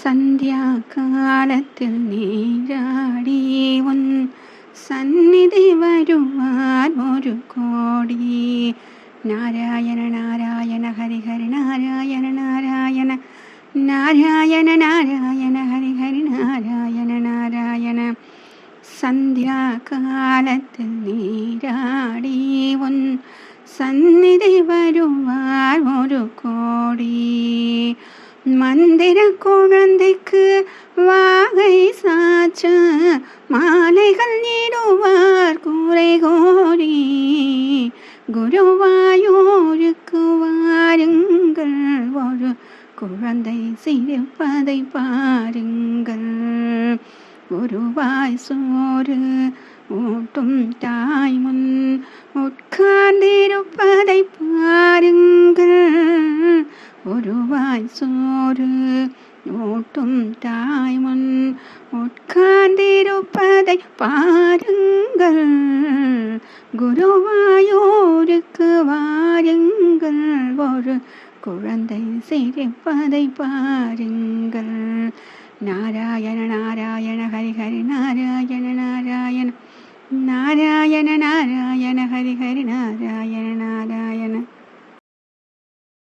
சந்தியா காலத்தில் நீராடி உன் சந்நிதி வருவார் ஒரு கோடி நாராயண நாராயண ஹரி ஹரி நாராயண நாராயண நாராயண நாராயண ஹரி ஹரி நாராயண நாராயண சந்தியா மந்திர குழந்தைக்கு வாகை சாச்ச மாலைகள் நீடுவார் கூரை கோரி குருவாயூருக்கு வாருங்கள் ஒரு குழந்தை சிரிப்பதை பாருங்கள். ஒருவாய் சோறு ஊட்டும் தாய் முன் உட்கார்ந்திருப்பதை பாருங்கள். ഒരുവായ് സോറ് ഓട്ടും തായ്മൺ உட்கார்ந்திருப்பதை பாருங்கள் குருவாயூருக்கு வாருங்கள் ஒரு குழந்தை சிரிப்பதை பாருங்கள் நாராயண நாராயண ஹரி ஹரி நாராயண நாராயண நாராயண நாராயண ஹரி ஹரி நாராயண